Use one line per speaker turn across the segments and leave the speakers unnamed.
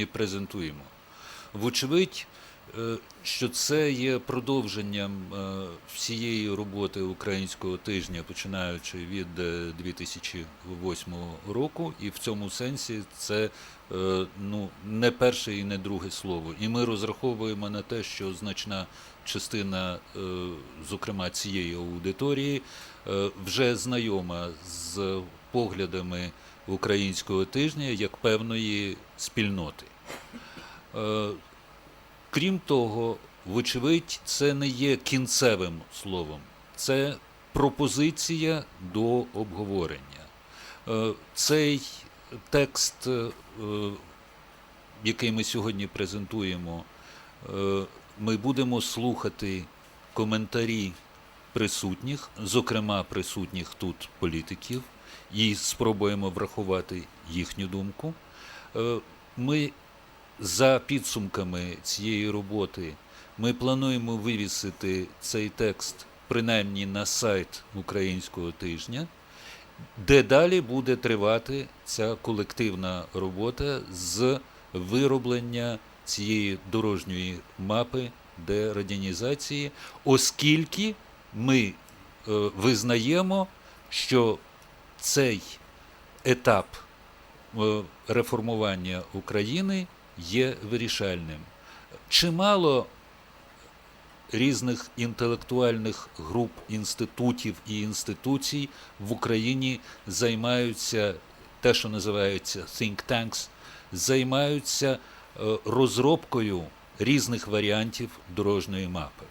сьогодні презентуємо. Вочевидь, е, що це є продовженням е, всієї роботи українського тижня, починаючи від е, 2008 року, і в цьому сенсі це е, ну, не перше і не друге слово. І ми розраховуємо на те, що значна частина, е, зокрема цієї аудиторії, е, вже знайома з поглядами українського тижня як певної спільноти. Е, Крім того, вочевидь, це не є кінцевим словом, це пропозиція до обговорення. Цей текст, який ми сьогодні презентуємо, ми будемо слухати коментарі присутніх, зокрема присутніх тут політиків, і спробуємо врахувати їхню думку. Е, Ми за підсумками цієї роботи ми плануємо вивісити цей текст принаймні на сайт українського тижня, де далі буде тривати ця колективна робота з вироблення цієї дорожньої мапи дерадянізації, оскільки ми е, визнаємо, що цей етап е, реформування України є вирішальним. Чимало різних інтелектуальних груп, інститутів і інституцій в Україні займаються те, що називається think tanks, займаються розробкою різних варіантів дорожньої мапи.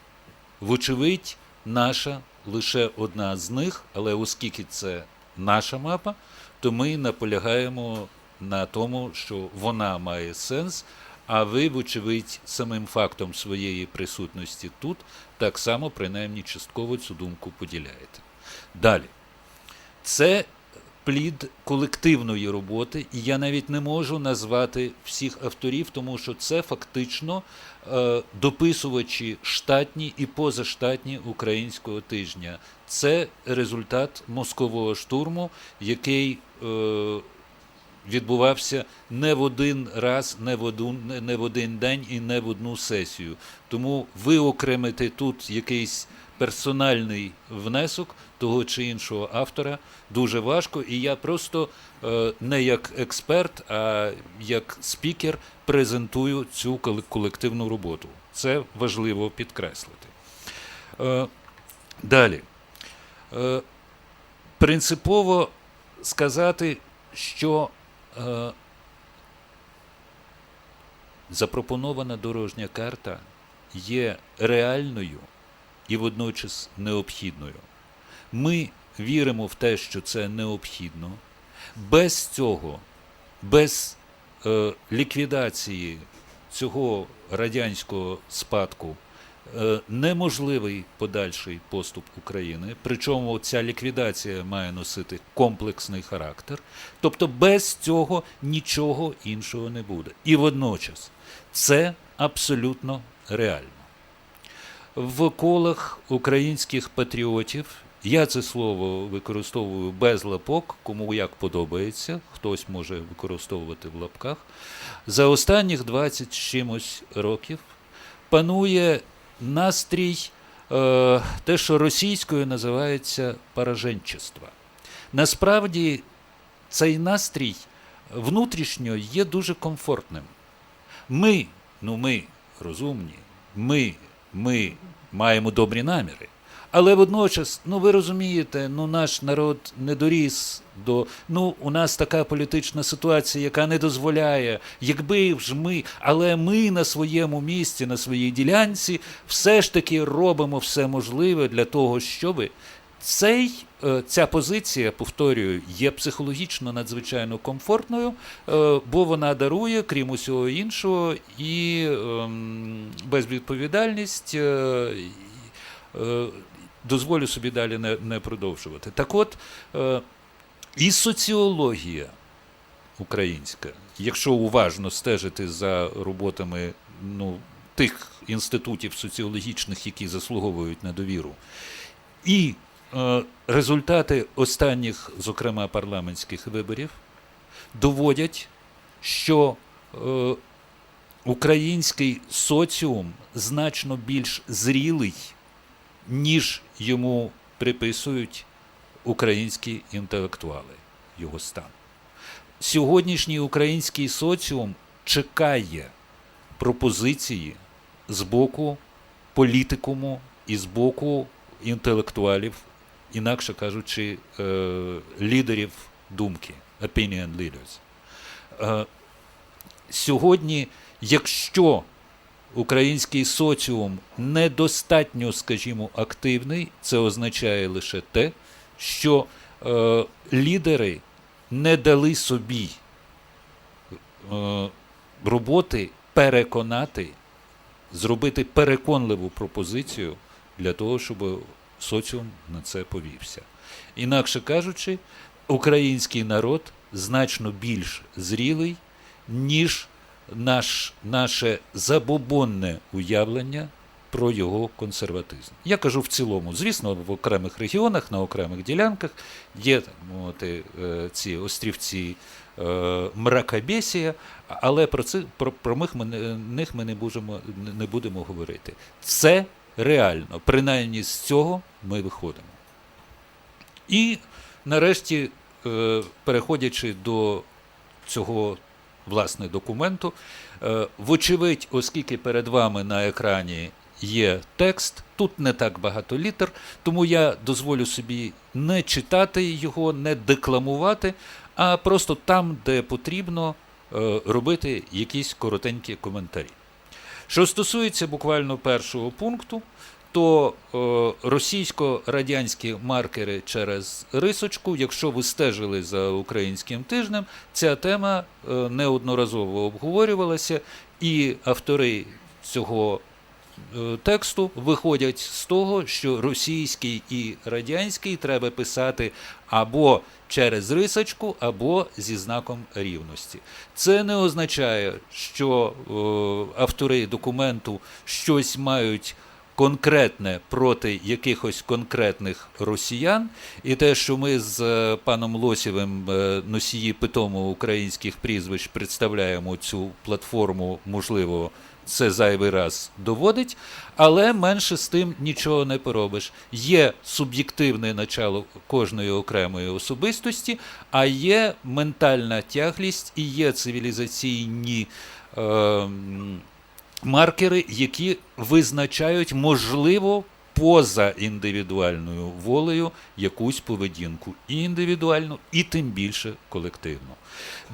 Вочевидь, наша лише одна з них, але оскільки це наша мапа, то ми наполягаємо на тому, що вона має сенс, а ви, вочевидь, самим фактом своєї присутності тут так само, принаймні, частково цю думку поділяєте. Далі. Це плід колективної роботи, і я навіть не можу назвати всіх авторів, тому що це фактично е, дописувачі штатні і позаштатні українського тижня. Це результат мозкового штурму, який е, відбувався не в один раз, не в один, не в один день і не в одну сесію. Тому виокремити тут якийсь персональний внесок того чи іншого автора дуже важко. І я просто е, не як експерт, а як спікер презентую цю колективну роботу. Це важливо підкреслити. Е, далі. Е, принципово сказати, що запропонована дорожня карта є реальною і водночас необхідною. Ми віримо в те, що це необхідно. Без цього, без е, ліквідації цього радянського спадку е, неможливий подальший поступ України. Причому ця ліквідація має носити комплексний характер. Тобто без цього нічого іншого не буде. І водночас це абсолютно реально. В колах українських патріотів я це слово використовую без лапок, кому як подобається, хтось може використовувати в лапках. За останніх 20 чимось років панує настрій, е, те, що російською називається пораженчество. Насправді цей настрій внутрішньо є дуже комфортним. Ми, ну ми розумні, ми, ми маємо добрі наміри. Але водночас, ну ви розумієте, ну наш народ не доріс до. Ну, у нас така політична ситуація, яка не дозволяє, якби ж ми, але ми на своєму місці, на своїй ділянці, все ж таки робимо все можливе для того, щоби цей, е, ця позиція, повторюю, є психологічно надзвичайно комфортною, е, бо вона дарує, крім усього іншого, і ем, безвідповідальність. е, Дозволю собі далі не, не продовжувати. Так от, і соціологія українська, якщо уважно стежити за роботами ну, тих інститутів соціологічних, які заслуговують на довіру, і результати останніх, зокрема парламентських виборів, доводять, що е, український соціум значно більш зрілий, ніж йому приписують українські інтелектуали його стан. Сьогоднішній український соціум чекає пропозиції з боку політикуму і з боку інтелектуалів, інакше кажучи, е, лідерів думки, opinion leaders. Е, сьогодні, якщо український соціум недостатньо, скажімо, активний, це означає лише те, що е, лідери не дали собі роботи переконати, зробити переконливу пропозицію для того, щоб соціум на це повівся. Інакше кажучи, український народ значно більш зрілий, ніж наш, наше забобонне уявлення про його консерватизм. Я кажу в цілому, звісно, в окремих регіонах, на окремих ділянках є мовити, е, ці острівці е, мракобесія, але про це про, про них ми не будемо, не будемо говорити. Це реально, принаймні з цього ми виходимо. І нарешті, е, переходячи до цього власне документу, е, вочевидь, оскільки перед вами на екрані є текст, тут не так багато літер, тому я дозволю собі не читати його, не декламувати, а просто там, де потрібно, е, робити якісь коротенькі коментарі. Що стосується буквально першого пункту, то е, російсько-радянські маркери через рисочку, якщо ви стежили за українським тижнем, ця тема е, неодноразово обговорювалася, і автори цього тексту виходять з того, що російський і радянський треба писати або через рисочку, або зі знаком рівності. Це не означає, що е, автори документу щось мають конкретне проти якихось конкретних росіян, і те, що ми з е, паном Лосєвим, е, носії питому українських прізвищ, представляємо цю платформу, можливо, це зайвий раз доводить, але менше з тим нічого не поробиш. Є суб'єктивне начало кожної окремої особистості, а є ментальна тяглість і є цивілізаційні. Е, м, маркери, які визначають, можливо, поза індивідуальною волею якусь поведінку і індивідуальну, і тим більше колективну.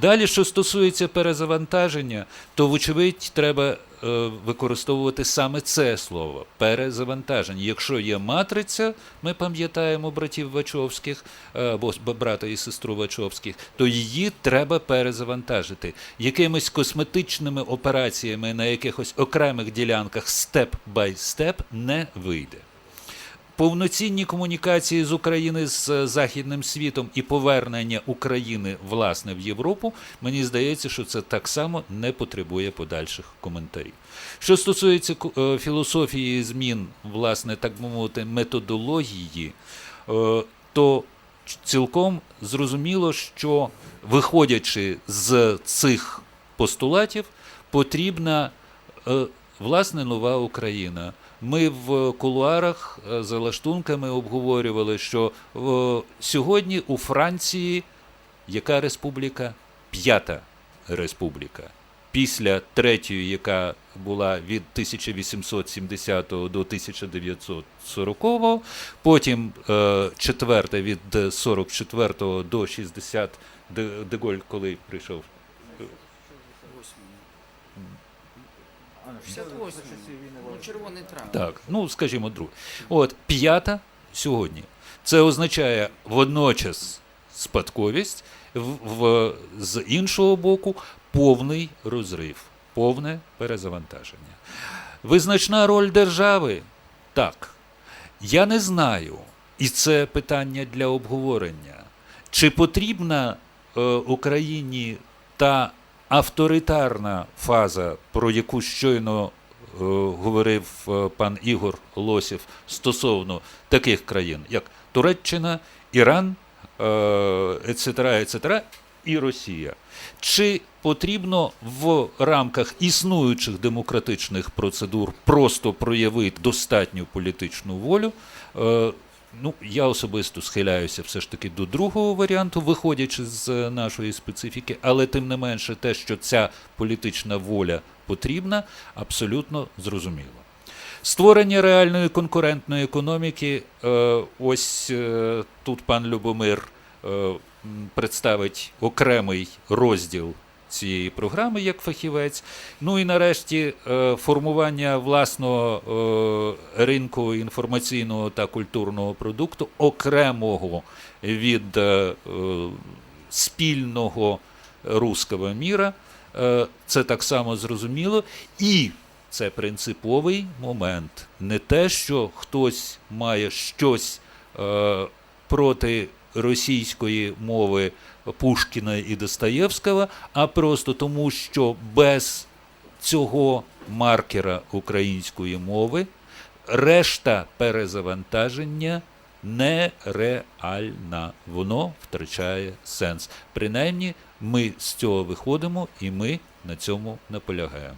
Далі, що стосується перезавантаження, то, вочевидь, треба використовувати саме це слово перезавантаження. Якщо є матриця, ми пам'ятаємо братів Вачовських е, або брата і сестру Вачовських, то її треба перезавантажити. Якимись косметичними операціями на якихось окремих ділянках степ бай степ не вийде повноцінні комунікації з України з е, західним світом і повернення України власне в Європу, мені здається, що це так само не потребує подальших коментарів. Що стосується е, філософії змін, власне, так би мовити, методології, е, то цілком зрозуміло, що виходячи з цих постулатів, потрібна власне нова Україна. Ми в кулуарах е, за лаштунками обговорювали, що сьогодні у Франції яка республіка? П'ята республіка. Після третьої, яка була від 1870 до 1940, потім е, четверта від 44 до 60, Деголь коли прийшов
68. Ну, червоний травм.
Так, ну скажімо, друге. От п'ята сьогодні. Це означає водночас спадковість, в, в, з іншого боку, повний розрив, повне перезавантаження. Визначна роль держави так. Я не знаю, і це питання для обговорення. Чи потрібна е, Україні та авторитарна фаза, про яку щойно е, говорив е, пан Ігор Лосів стосовно таких країн, як Туреччина, Іран, ецетера, ецетера, і Росія. Чи потрібно в рамках існуючих демократичних процедур просто проявити достатню політичну волю? Е, Ну, я особисто схиляюся все ж таки до другого варіанту, виходячи з е, нашої специфіки, але тим не менше, те, що ця політична воля потрібна, абсолютно зрозуміло. Створення реальної конкурентної економіки. е, Ось е, тут пан Любомир представить окремий розділ цієї програми як фахівець. Ну і нарешті е, формування власного е, ринку інформаційного та культурного продукту, окремого від е, спільного руского міра. Це так само зрозуміло. І це принциповий момент. Не те, що хтось має щось проти російської мови Пушкіна і Достоєвського, а просто тому, що без цього маркера української мови решта перезавантаження нереальна. Воно втрачає сенс. Принаймні, ми з цього виходимо і ми на цьому наполягаємо.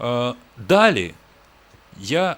Е, Далі я